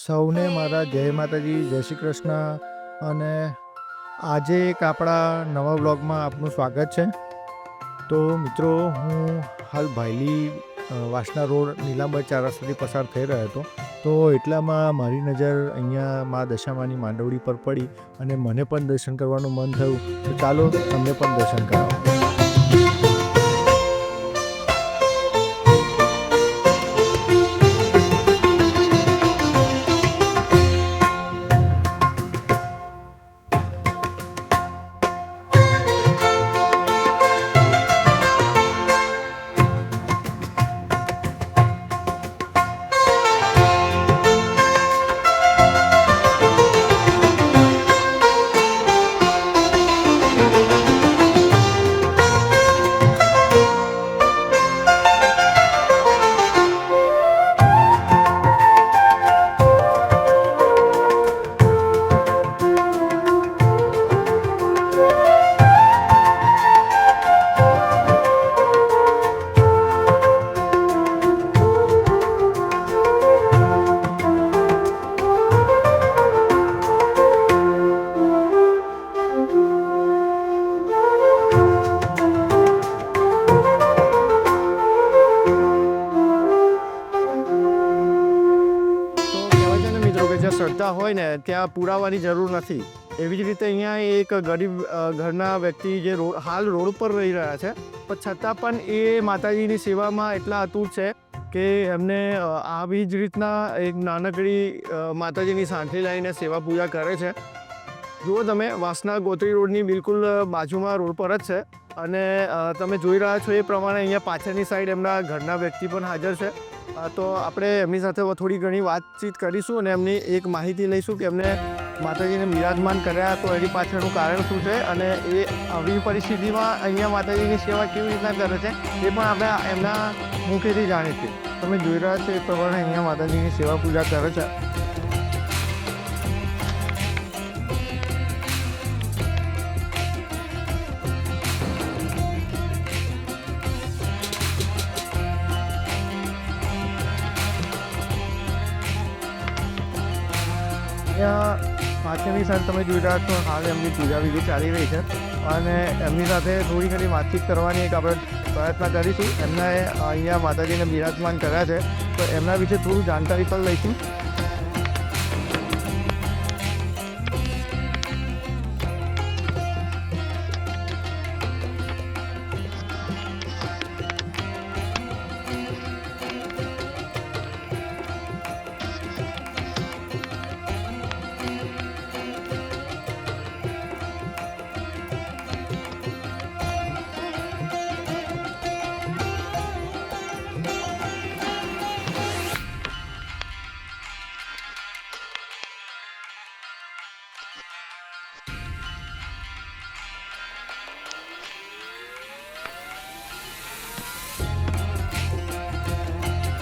સૌને મારા જય માતાજી જય શ્રી કૃષ્ણ. અને આજે એક આપણા નવા બ્લોગમાં આપનું સ્વાગત છે. તો મિત્રો હું હાલ ભાયલી વાસના રોડ નીલાંબર ચાર રસ્તાથી પસાર થઈ રહ્યો હતો. તો એટલામાં મારી નજર અહીંયા મા દશામાની માંડવડી પર પડી અને મને પણ દર્શન કરવાનું મન થયું. તો ચાલો તમને પણ દર્શન કરાવો. ત્યાં પુરાવાની જરૂર નથી. એવી જ રીતે અહીંયા એક ગરીબ ઘરના વ્યક્તિ જે રોડ હાલ રોડ પર રહી રહ્યા છે, પણ છતાં પણ એ માતાજીની સેવામાં એટલા અતૂટ છે કે એમને આવી જ રીતના એક નાનકડી માતાજીની સાંઠી લઈને સેવા પૂજા કરે છે. જુઓ તમે, વાસના ગોત્રી રોડની બિલકુલ બાજુમાં રોડ પર જ છે અને તમે જોઈ રહ્યા છો એ પ્રમાણે અહીંયા પાછળની સાઈડ એમના ઘરના વ્યક્તિ પણ હાજર છે. તો આપણે એમની સાથે થોડી ઘણી વાતચીત કરીશું અને એમની એક માહિતી લઈશું કે એમને માતાજીને બિરાજમાન કર્યા તો એની પાછળનું કારણ શું છે અને એ આવી પરિસ્થિતિમાં અહીંયા માતાજીની સેવા કેવી રીતના કરે છે એ પણ આપણે એમના મુખેથી જાણીશું તમે જોઈ રહ્યા છો એ પ્રમાણે અહીંયા માતાજીની સેવા પૂજા કરે છે. પાછળની સાઈડ તમે જોઈ રહ્યા છો, હાલ એમની પૂજા વિધિ ચાલી રહી છે. અને એમની સાથે થોડી ઘણી વાતચીત કરવાની એક આપણે પ્રયત્ન કરીશું. એમને અહીંયા માતાજીને બિરાજમાન કર્યા છે. તો એમના વિશે થોડું જાણકારી પણ લઈશું.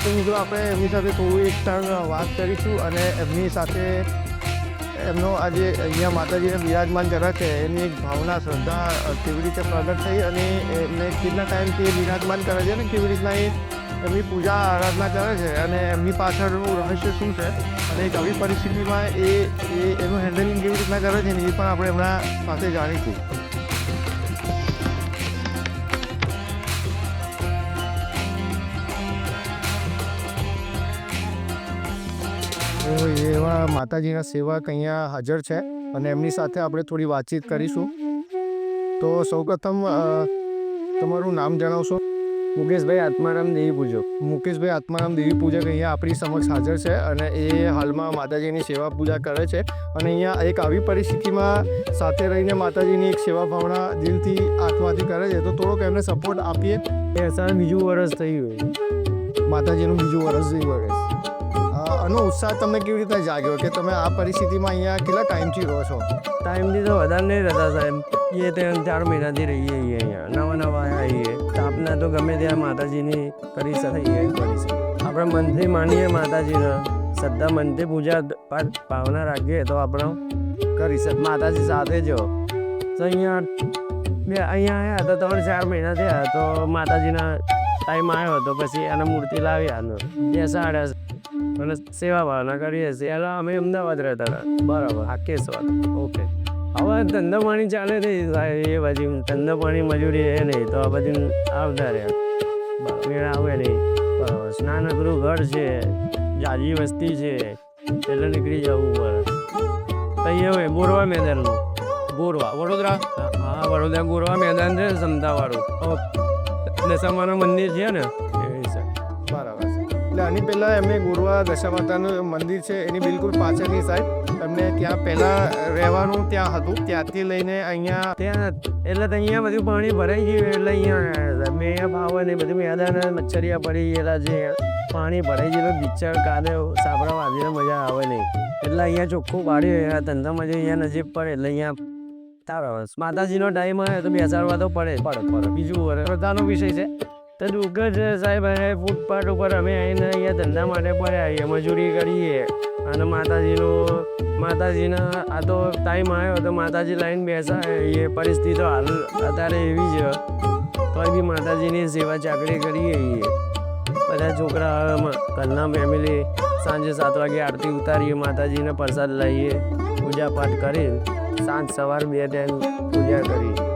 તો આપણે એમની સાથે થોડું એક ક્ષણ વાત કરીશું અને એમની સાથે એમનો આજે અહીંયા માતાજીને બિરાજમાન કર્યા છે. એની એક ભાવના, શ્રદ્ધા કેવી રીતે પ્રગટ થઈ અને એમને કેટલા ટાઈમથી બિરાજમાન કરે છે ને કેવી રીતના એ એમની પૂજા આરાધના કરે છે અને એમની પાછળનું રહસ્ય શું છે અને એક આવી પરિસ્થિતિમાં એ એ, એનું હેન્ડલિંગ કેવી રીતના કરે છે ને એ પણ આપણે એમના પાસે જાણીશું. એવા માતાજીના સેવક અહીંયા હાજર છે અને એમની સાથે આપણે થોડી વાતચીત કરીશું. તો સૌપ્રથમ તમારું નામ જણાવશો? મુકેશભાઈ આત્મારામ દેવી પૂજક. મુકેશભાઈ આત્મારામ દેવી પૂજક અહીંયા આપણી સમક્ષ હાજર છે અને એ હાલમાં માતાજીની સેવા પૂજા કરે છે. અને અહીંયા એક આવી પરિસ્થિતિમાં સાથે રહીને માતાજીની એક સેવા ભાવના દિલથી આત્માથી કરે છે. તો થોડોક એમને સપોર્ટ આપીએ. એ અસાર બીજું વર્ષ થઈ ગયું માતાજીનું બીજું વર્ષ જેવું વર્ષ આનો ઉત્સાહ તમને કેવી રીતે જાગ્યો કે તમે આ પરિસ્થિતિમાં અહીંયા કેટલા ટાઈમથી રહો છો? ટાઈમથી તો વધારે નહીં રહેતા સાહેબ. એ ત્રણ ચાર મહિનાથી રહીએ અહીંયા. નવા નવા આવીએ સ્થાપના તો ગમે ત્યાં માતાજીની કરી શકીએ કરી શકીએ આપણે મનથી માનીએ માતાજીના. શ્રદ્ધા, મનથી પૂજા પાઠ ભાવના રાખીએ તો આપણે કરી શકીએ માતાજી સાથે જો તો અહીંયા બે, અહીંયા આવ્યા તો ત્રણ ચાર મહિના થયા તો માતાજીના ટાઈમ આવ્યો હતો પછી એને મૂર્તિ લાવી આનો. બેસાડ્યા અને સેવા ભાવના કરીએ છીએ. એટલે અમે અમદાવાદ રહેતા હતા. બરાબર આ કેસ ઓકે. હવે ધંધા પાણી ચાલે નહીં એ બાજુ ધંધા પાણી મજૂરી એ નહીં તો આ બાજુ આવતા રહ્યા. મેળ આવે નહીં. બરાબર સ્નાનગૃહ ઘર છે જાજી વસ્તી છે એટલે નીકળી જવું પડે. તૈયાર હોય બોરવા મેદાનનું ગોરવા વડોદરા? હા વડોદરા ગોરવા મેદાન છે સમતાવાળું. દશામાનું મંદિર છે ને? એટલે આની પહેલાં એમને ગોરવા દશા માતાનું મંદિર છે, એની બિલકુલ પાછળની સાઈડ તમને ત્યાં પહેલાં રહેવાનું ત્યાં હતું, ત્યાંથી લઈને અહીંયા ત્યાં, એટલે અહીંયા બધું પાણી ભરાઈ ગયું, એટલે અહીંયા મેં ભાવે ને બધું મેદાન મચ્છરિયા પડી ગયેલા છે. પાણી ભરાઈ ગયેલું બિચાર કાદે સાપડા વાંધીને મજા આવે નહીં. એટલે અહીંયા ચોખ્ખું પાડ્યું ધંધામાં જે અહીંયા નજીક પડે, એટલે અહીંયા તારા માતાજીનો ટાઈમ આવે તો બેસાડવા તો પડે. પડે પડે. બીજું શ્રદ્ધાનો વિષય છે. તો દુઃખ છે સાહેબ અહીં ફૂટપાથ ઉપર અમે આવીને અહીંયા ધંધા માટે પડ્યા છીએ મજૂરી કરીએ. અને માતાજીનું, માતાજીના, આ તો ટાઈમ આવ્યો તો માતાજી લાઈન બેસા, એ પરિસ્થિતિ હાલ અત્યારે એવી છે. તોય બી માતાજીની સેવા ચાકરી કરીએ છીએ. બધા છોકરા ઘરના ફેમિલી સાંજે સાત વાગે આરતી ઉતારીએ, માતાજીને પ્રસાદ લઈએ પૂજા પાઠ કરી સાંજ સવાર બે ટાઈમ પૂજા કરી હાલ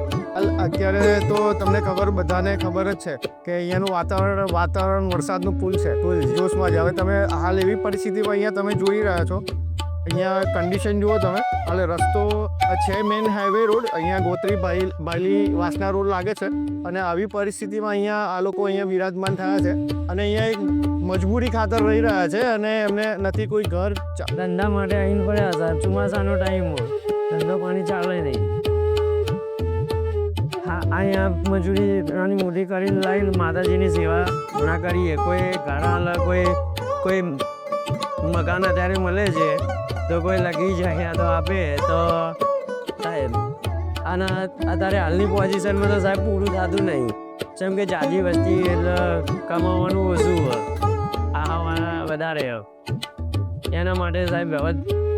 અત્યારે તો તમને ખબર, બધાને ખબર જ છે કે અહીંયાનું વાતાવરણ વાતાવરણ, વરસાદનું પુલ છે. પુલ જોશમાં જ. હવે તમે હાલ એવી પરિસ્થિતિમાં અહીંયા તમે જોઈ રહ્યા છો. અહીંયા કન્ડિશન જુઓ તમે. હાલે રસ્તો છે મેઇન હાઈવે રોડ અહીંયા ગોત્રી બાઈ બાયલી વાસના રોડ લાગે છે. અને આવી પરિસ્થિતિમાં અહીંયા આ લોકો અહીંયા વિરાજમાન થયા છે. અને અહીંયા એક મજબૂરી ખાતર રહી રહ્યા છે અને એમને નથી કોઈ ઘર ધંધા માટે આવીને પડ્યા હતા. ચોમાસાનો ટાઈમ હોય. ધંધો પાણી ચાલે નહીં. અહીંયા મજૂરી નાની મોટી કરીને લાવીને માતાજીની સેવા ઘણા કરીએ. કોઈ ઘર અલગ કોઈ કોઈ મકાન અત્યારે મળે છે, તો કોઈ લગી જાય તો આપે, તો સાહેબ અને અત્યારે હાલની પોઝિશનમાં તો સાહેબ પૂરું થતું નહીં. જેમ કે જાજી વસ્તી એટલે કમાવાનું ઓછું આવાના વધારે એના માટે સાહેબ હવે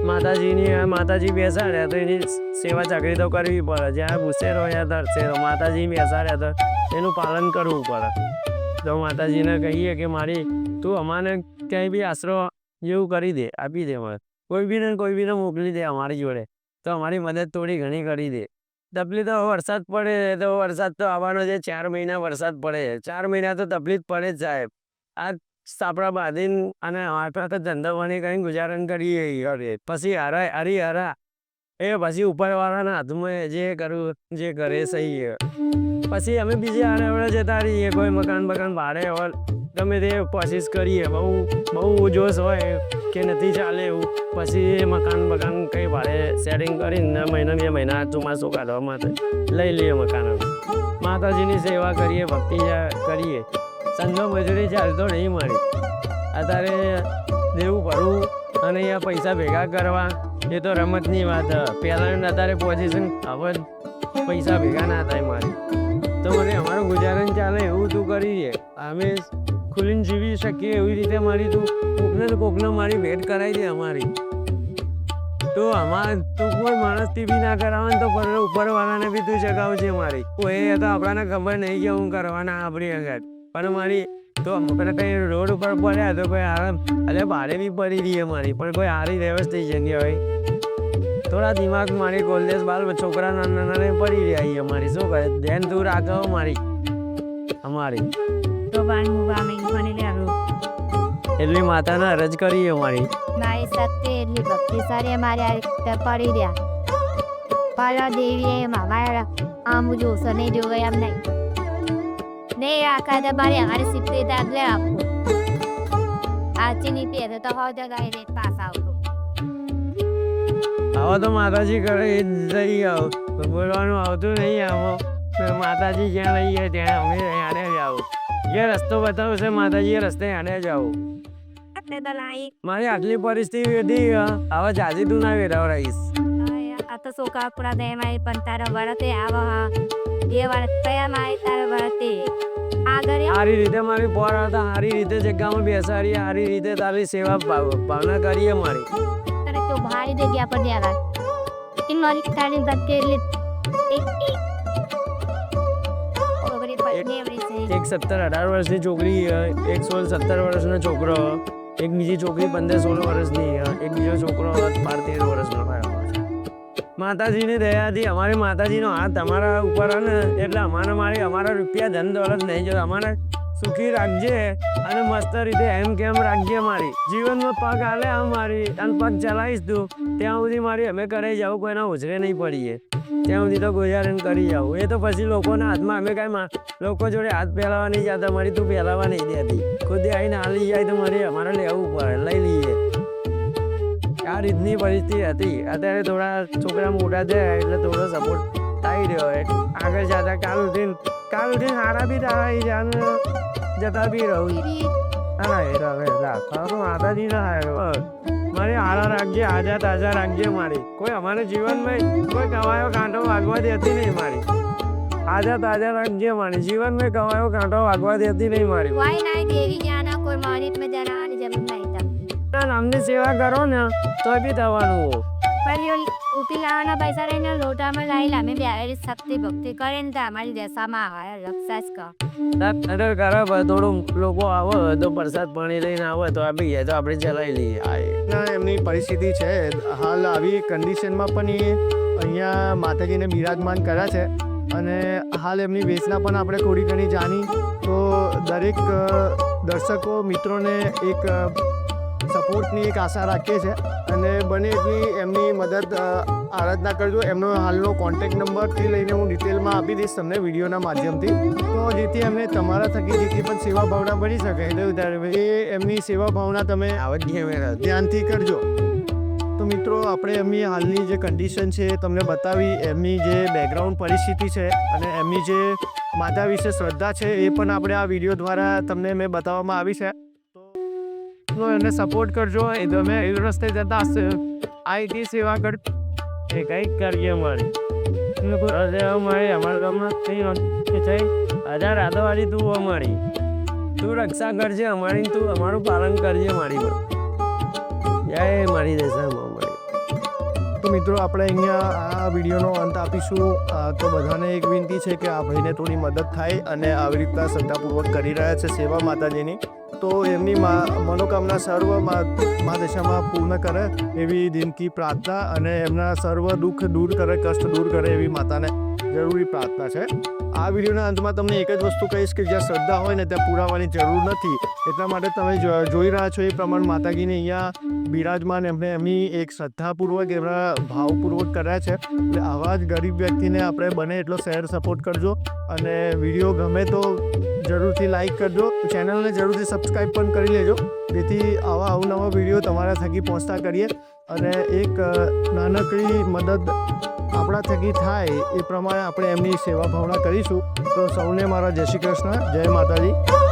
માતાજીની માતાજી બેસાડ્યા તો એની સેવા ચાકરી તો કરવી પડે. જ્યાં ભૂસેરો યા તો માતાજી બેસાડ્યા તો એનું પાલન કરવું પડે. તો માતાજીને કહીએ કે, મારી, તું અમાને ક્યાંય બી આશરો જેવું કરી દે, આપી દે મને. કોઈ બીને કોઈ બીને મોકલી દે અમારી જોડે. તો અમારી મદદ થોડી ઘણી કરી દે. તકલીફ તો વરસાદ પડે તો વરસાદ તો આવવાનો છે. ચાર મહિના વરસાદ પડે છે. ચાર મહિના તો તકલીફ પડે જ સાહેબ. આ સાપડા બાંધીને અને આપણે બની કરીને ગુજારણ કરીએ કરીએ પછી હરાય હરી, હરા. એ પછી ઉપરવાળાના હાથમાં જે કરવું જે કરે સહી પછી અમે બીજે આડે અવડે જતા રહીએ. કોઈ મકાન બકાન ભાડે હોય, ગમે તે કોશિશ કરીએ. બહુ બહુ જોશ હોય કે નથી ચાલે એવું. પછી મકાન બકાન કંઈ ભાડે સેટિંગ કરીને મહિના, બે મહિના ચોમાસું કાઢવા માટે લઈ લઈએ મકાન. માતાજીની સેવા કરીએ, ભક્તિ કરીએ. સંઘો મજૂરી ચાલતો નહીં મારી અત્યારે દેવું ભરવું અને અહીંયા પૈસા ભેગા કરવા, એ તો રમતની વાત. પહેલાં અત્યારે પોઝિશન હવે પૈસા ભેગા ના થાય મારી. તો મને અમારું ગુજારણ ચાલે એવું તું કરી દે. અમે ખુલીને જીવી શકીએ એવી રીતે મારી તું કોકને ને કોકને મારી ભેટ કરાવી દે અમારી. તો આમાં તું કોઈ માણસથી બી ના કરાવે તો ઉપરવાળાને બી તું જગાવજે મારી. કોઈ એ તો આપણાને ખબર નહીં કે હું કરવાના આપણી આગળ પણ મારી તો આપણે કઈ રોડ ઉપર પડ્યા તો કોઈ આરામ અરે ભાડે બી પડી રહી મારી પણ કોઈ સારી વ્યવસ્થિત જગ્યા હોય થોડા દિમાગ મારી કોલેજ બાલ છોકરા નાના નાના પડી રહ્યા છીએ અમારી શું કરે? ધ્યાન તું રાખો મારી અમારી. તો એટલી માતાને અરજ કરી અમારી મારી. શક્તિ એટલી ભક્તિ સારી મારી આ પડી રહ્યા. પાલા દેવીએ મામા આમ જોશો નહીં જોવે એમ નહીં. આચીની પહેરે તો હવે તો ગાઈ રેટ પાસ આવતો આવો તો માતાજી કરે એ જ જઈ આવો બોલવાનું આવતું નહીં આવો માતાજી જ્યાં લઈ જાય ત્યાં અમે આને જ આવો જે રસ્તો બતાવશે માતાજી એ રસ્તે આને જ આવો મારી આટલી પરિસ્થિતિ હતી હવે જાજી તું ના વેરાવ રહીશ આ તો સોકા પૂરા દે મારી પણ તારા વરતે આવો હા એ વરત કયા મારી તારા વરતે આગળ સારી રીતે મારી પોર હતા સારી રીતે જગ્યામાં બેસાડીએ સારી રીતે તારી સેવા ભાવના કરીએ મારી. તને તો ભારી જગ્યા પર દેવા કે મારી તારી ધક્કે એટલે એક સત્તર અઢાર વર્ષની છોકરી એક સોળ સત્તર વર્ષનો છોકરો એક બીજી છોકરી પંદર સોળ વર્ષની એક બીજો છોકરો બાર તેર વર્ષનો થયો માતાજીની દયાથી અમારી માતાજીનો હાથ અમારા ઉપર ને એટલે અમારે મારી અમારા રૂપિયા ધન દોલત નહીં જો, અમારે સુખી રાખજે અને મસ્ત રીતે એમ કેમ રાખજે મારી. જીવનમાં પગ હાલે મારી અને પગ ચલાવીશ તું. ત્યાં સુધી મારી અમે કરી જાવ કોઈના ઉછરે નહીં પડીએ. ત્યાં સુધી તો ગુજારણ કરી જાઉં. એ તો પછી લોકોના હાથમાં અમે કાંઈ લોકો જોડે હાથ પહેલાવા નહીં જતા, મારી તું પહેલાવા નહીં દેતી. ખુદ આવીને હાલી જાય તો મારે અમારે લેવું પડે, લઈ લઈએ. આ રીતની પરિસ્થિતિ હતી. અત્યારે થોડા છોકરા મોટા થયા એટલે થોડો સપોર્ટ થઈ રહ્યો આગળ જતા કાલ ઉઠીને કાલ ઉઠીને સારા બી થાય જાન જતા બી રહું હા એ હવે તારો આધાથી ના થાય મારી આરા રાખજે આજા તાજા રાખજે મારી. કોઈ અમારા જીવનમાં કોઈ કવાયો કાંટો વાગવા દેતી નહીં મારી. આજા તાજા રાખજે મારી. જીવન મેં કમાયો કાંટો વાગવા દેતી નહીં મારી. વાય નાય દેવી જ્ઞાન કોઈ માનિત મે જરા જમીન અમને સેવા કરો ને તો બી થવાનું પણ ઉકી લાવવાના પૈસા લઈને લોટામાં લાવી લામે બેહારી શક્તિ ભક્તિ કરીને અમારી દેશામાં આવે રક્ષાસ કર. અરે કરે થોડું લોકો આવે તો પ્રસાદ પાણી લઈને આવે તો આ બી તો આપણે ચલાવી લઈએ. ના એમની પરિસ્થિતિ છે. હાલ આવી કન્ડિશનમાં પણ એ અહીંયા માતાજીને બિરાજમાન કર્યા છે. અને હાલ એમની વેચના પણ આપણે થોડી ઘણી જાણી. તો દરેક દર્શકો મિત્રોને એક સપોર્ટની એક આશા રાખીએ છીએ અને બને એટલી એમની મદદ આરાધના કરજો. એમનો હાલનો કોન્ટેક્ટ નંબરથી લઈને હું ડિટેલમાં આપી દઈશ તમને વિડીયોના માધ્યમથી. તો જેથી એમને તમારા થકી જેટલી પણ સેવા ભાવના બની શકે. એટલે એ એમની સેવા ભાવના તમે ધ્યાનથી કરજો. તો મિત્રો આપણે એમની હાલની જે કન્ડિશન છે એ તમને બતાવી. એમની જે બેકગ્રાઉન્ડ પરિસ્થિતિ છે અને એમની જે માતા વિશે શ્રદ્ધા છે એ પણ આપણે આ વીડિયો દ્વારા તમને મેં બતાવવામાં આવી છે. તો એને સપોર્ટ કરજો. એ તમે એ રસ્તે જતા આઈટી સેવા કર એ કંઈક કરીએ મારી અમારી, અમારા ગામમાં થઈ થઈ હજાર આદવાળી તું અમારી. તું રક્ષા કરજે અમારી તું અમારું પાલન કરજે મારી જય મારી દશામાં અમારી તો મિત્રો, આપણે અહીંયા આ વિડીયોનો અંત આપીશું. તો બધાને એક વિનંતી છે કે આ ભાઈને થોડી મદદ થાય અને આવી રીતના શ્રદ્ધાપૂર્વક કરી રહ્યા છે સેવા માતાજીની. તો એમની મનોકામના સર્વ મા દશામાં પૂર્ણ કરે એવી દિનથી પ્રાર્થના અને એમના સર્વ દુઃખ દૂર કરે, કષ્ટ દૂર કરે એવી માતાને જરૂરી પ્રાર્થના છે. આ વિડીયોના અંતમાં તમને એક જ વસ્તુ કહીશ કે જ્યાં શ્રદ્ધા હોય ને ત્યાં પુરાવાની જરૂર નથી. એટલા માટે તમે જોઈ રહ્યા છો એ પ્રમાણે માતાજીને અહીંયા બિરાજમાન એમને એમની એક શ્રદ્ધાપૂર્વક, એમના ભાવપૂર્વક કર્યા છે. એટલે આવા જ ગરીબ વ્યક્તિને આપણે બને એટલો શેર સપોર્ટ કરજો. અને વીડિયો ગમે તો જરૂરથી લાઈક કરજો. ચેનલને જરૂરથી સબસ્ક્રાઈબ પણ કરી લેજો. જેથી આવા અવનવા વીડિયો તમારા થકી પહોંચતા કરીએ. અને એક નાનકડી મદદ આપણા થકી થાય એ પ્રમાણે આપણે એમની સેવા ભાવના કરીશું. તો સૌને મારા જય શ્રી કૃષ્ણ. જય માતાજી.